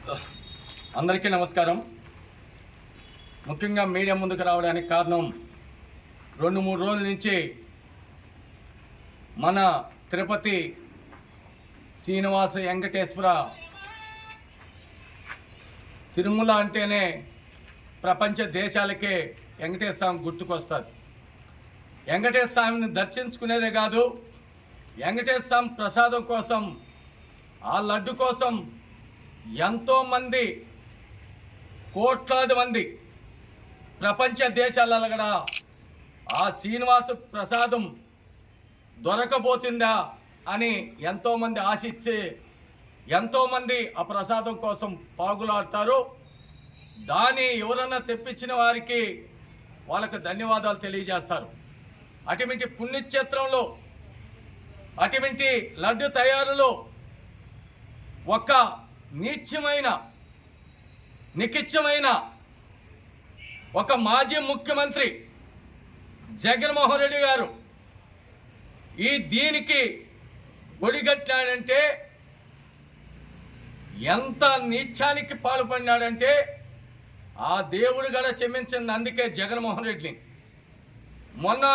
అందరికీ నమస్కారం. ముఖ్యంగా మీడియా ముందుకు రావడానికి కారణం రెండు మూడు రోజుల నుంచి మన తిరుపతి శ్రీనివాస వెంకటేశ్వర తిరుమల అంటేనే ప్రపంచ దేశాలకే వెంకటేశ్వర స్వామి గుర్తుకొస్తుంది వెంకటేశ్వర స్వామిని దర్శించుకునేదే కాదు వెంకటేశ్వర స్వామి ప్రసాదం కోసం ఆ లడ్డు కోసం ఎంతోమంది కోట్లాది మంది ప్రపంచ దేశాలలో కూడా ఆ శ్రీనివాస ప్రసాదం దొరకబోతుందా అని ఎంతోమంది ఆశించి ఎంతోమంది ఆ ప్రసాదం కోసం పాగులాడతారు. దాన్ని ఎవరన్నా తెప్పించిన వారికి వాళ్ళకు ధన్యవాదాలు తెలియజేస్తారు. అటువంటి పుణ్యక్షేత్రంలో అటువంటి లడ్డు తయారులో ఒక నీచ్యమైన నికిచ్చమైన ఒక మాజీ ముఖ్యమంత్రి జగన్మోహన్ రెడ్డి గారు ఈ దీనికి ఒడిగట్టాడంటే ఎంత నీచానికి పాల్పడినాడంటే ఆ దేవుడు గడ క్షమించింది అందుకే జగన్మోహన్ రెడ్డిని. మొన్న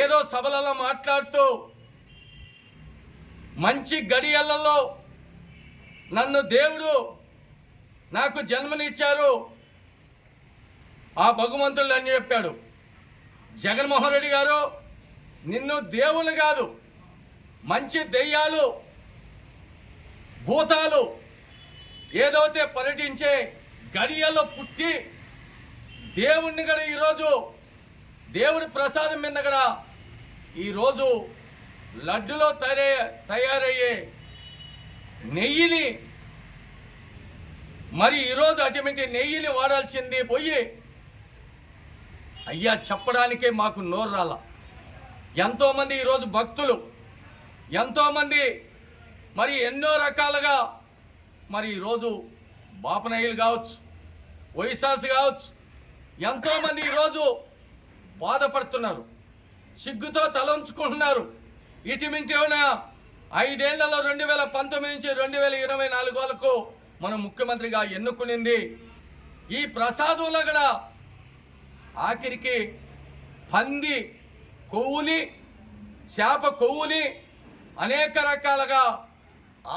ఏదో సభలలో మాట్లాడుతూ మంచి గడియలలో నన్ను దేవుడు నాకు జన్మనిచ్చారు. ఆ భగవంతుడు అని చెప్పాడు. జగన్మోహన్ రెడ్డి గారు నిన్ను దేవుళ్ళు కాదు మంచి దెయ్యాలు భూతాలు ఏదైతే పర్యటించే గడియలో పుట్టి దేవుణ్ణి కూడా ఈరోజు దేవుడి ప్రసాదం మీద కూడా ఈరోజు లడ్డులో తయారయ్యే తయారయ్యే నెయ్యిని మరి ఈరోజు అటువంటి నెయ్యిని వాడాల్సింది పోయి అయ్యా చెప్పడానికే మాకు నోరు రాల. ఎంతోమంది ఈరోజు భక్తులు ఎంతోమంది మరి ఎన్నో రకాలుగా మరి ఈరోజు బాపనయ్యలు కావచ్చు వైశాస్ కావచ్చు ఎంతోమంది ఈరోజు బాధపడుతున్నారు సిగ్గుతో తలంచుకుంటున్నారు. ఇటువంటి ఏమైనా ఐదేళ్ళలో రెండు వేల పంతొమ్మిది నుంచి రెండు వేల ఇరవై నాలుగు వరకు మనం ముఖ్యమంత్రిగా ఎన్నుకునింది. ఈ ప్రసాదంలో కూడా ఆఖరికి పంది కొవ్వుని చేప కొవ్వుని అనేక రకాలుగా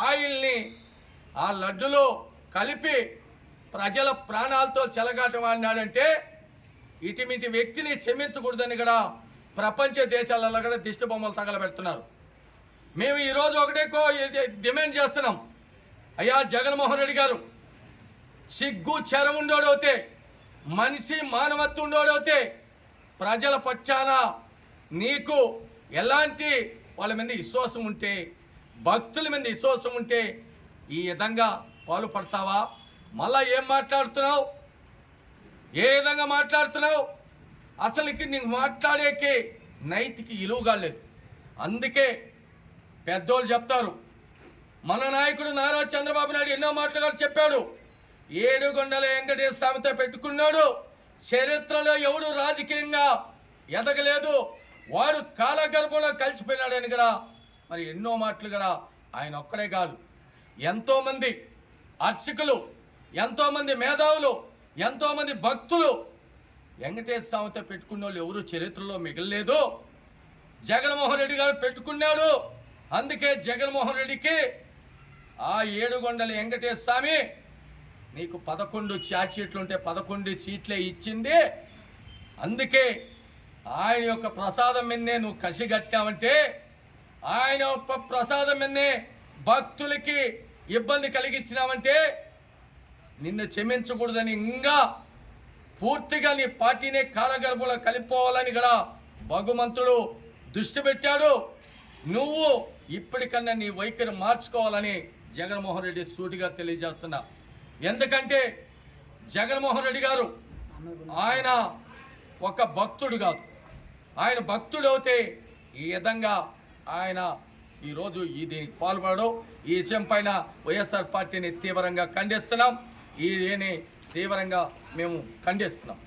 ఆయిల్ని ఆ లడ్డులో కలిపి ప్రజల ప్రాణాలతో చెలగాటమాడినాడంటే ఇటువంటి వ్యక్తిని క్షమించకూడదని కూడా ప్రపంచ దేశాలలో కూడా దిష్టి బొమ్మలు తగలబెడుతున్నారు. మేము ఈరోజు ఒకటే కో డిమాండ్ చేస్తున్నాం. అయ్యా జగన్మోహన్ రెడ్డి గారు సిగ్గు చెరం మనిషి మానవత్వం ఉండోడవుతే ప్రజల పక్షాన నీకు ఎలాంటి వాళ్ళ మీద విశ్వాసం ఉంటే భక్తుల మీద విశ్వాసం ఉంటే ఈ విధంగా పాల్పడతావా? మళ్ళా ఏం మాట్లాడుతున్నావు? ఏ విధంగా మాట్లాడుతున్నావు? అసలుకి నీకు మాట్లాడేకి నైతికి ఇలువగా లేదు అందుకే పెద్దోళ్ళు చెప్తారు. మన నాయకుడు నారా చంద్రబాబు నాయుడు ఎన్నో మాటలు చెప్పాడు. ఏడుగొండల వెంకటేశ్వర స్వామితో పెట్టుకున్నాడు. చరిత్రలో ఎవడు రాజకీయంగా ఎదగలేదు. వాడు కాలగర్భంలో కలిసిపోయినాడని కదా. మరి ఎన్నో మాటలు కదా. ఆయన ఒక్కడే కాదు. ఎంతోమంది అర్చకులు ఎంతోమంది మేధావులు ఎంతోమంది భక్తులు వెంకటేశ్వర స్వామితో పెట్టుకున్న వాళ్ళు ఎవరు చరిత్రలో మిగలలేదు. జగన్మోహన్ రెడ్డి గారు పెట్టుకున్నాడు. అందుకే జగన్మోహన్ రెడ్డికి ఆ ఏడుగొండల వెంకటేశ్వర స్వామి నీకు పదకొండు ఛార్జ్షీట్లు ఉంటే పదకొండు సీట్లే ఇచ్చింది. అందుకే ఆయన యొక్క ప్రసాదం మీదనే నువ్వు కసిగట్టావంటే ఆయన యొక్క ప్రసాదం మీదనే భక్తులకి ఇబ్బంది కలిగించినావంటే నిన్ను క్షమించకూడదని ఇంకా పూర్తిగా నీ పార్టీనే కాలగర్భంలో కలిపోవాలని కూడా భగవంతుడు దృష్టి పెట్టాడు. నువ్వు ఇప్పటికన్నా నీ వైఖరి మార్చుకోవాలని జగన్మోహన్ రెడ్డి సూటిగా తెలియజేస్తున్నా. ఎందుకంటే జగన్మోహన్ రెడ్డి గారు ఆయన ఒక భక్తుడు కాదు. ఆయన భక్తుడు అయితే ఈ విధంగా ఆయన ఈరోజు ఈ దీనికి పాల్పడడం. ఈ విషయం పైన వైఎస్ఆర్ పార్టీని తీవ్రంగా ఖండిస్తున్నాం. ఈ దీన్ని తీవ్రంగా మేము ఖండిస్తున్నాం.